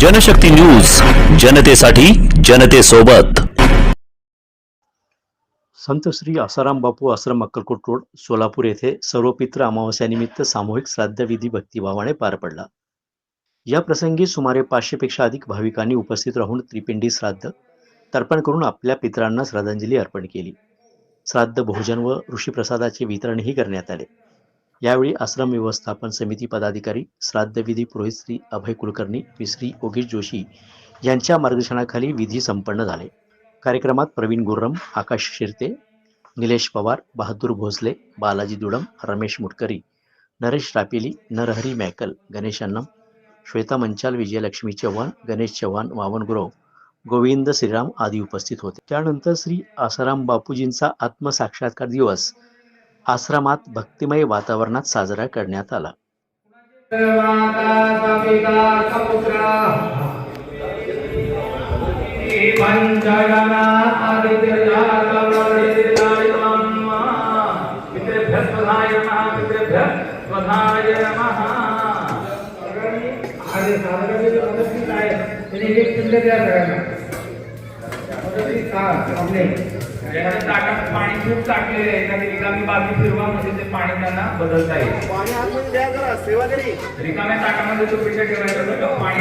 Janshakti news जनतेसाठी जनतेसोबत. संत श्री आसाराम बापू आश्रम Akkalkot road Solapur येथे सर्वपित्र अमावस्यानिमित्त सामूहिक श्राद्धविधी भक्तिभावाने पार पडला. या प्रसंगी सुमारे पाचशेपेक्षा अधिक भाविकांनी उपस्थित राहून त्रिपिंडी श्राद्ध तर्पण करून आपल्या पितरांना श्रद्धांजली अर्पण केली. श्राद्ध भोजन व ऋषीप्रसादाचे वितरणही करण्यात आले. यावेळी आश्रम व्यवस्थापन समिती पदाधिकारी श्राद्धविधी पुरोहित श्री अभय कुलकर्णी श्री योगेश जोशी यांच्या मार्गदर्शनाखाली विधी संपन्न झाले. कार्यक्रमात प्रवीण गुर्रम आकाश शिरते निलेश पवार बहादूर भोसले बालाजी दुडम रमेश मुटकरी नरेश रापेली नरहरी मॅकल गणेश अन्नम श्वेता मंचाल विजयलक्ष्मी चव्हाण गणेश चव्हाण वावनगुरव गोविंद श्रीराम आदी उपस्थित होते. त्यानंतर श्री आसाराम बापूजींचा आत्मसाक्षात्कार दिवस आश्रमात भक्तिमय वातावरणात साजरा करण्यात आला ताटात पाणी खूप टाकलेले आहे. एखादी रिकामी बाजू फिरवा म्हणजे ते पाणी त्यांना बदलता येईल रिकाम्या ताटामध्ये तो ठेवायचा होता, पाणी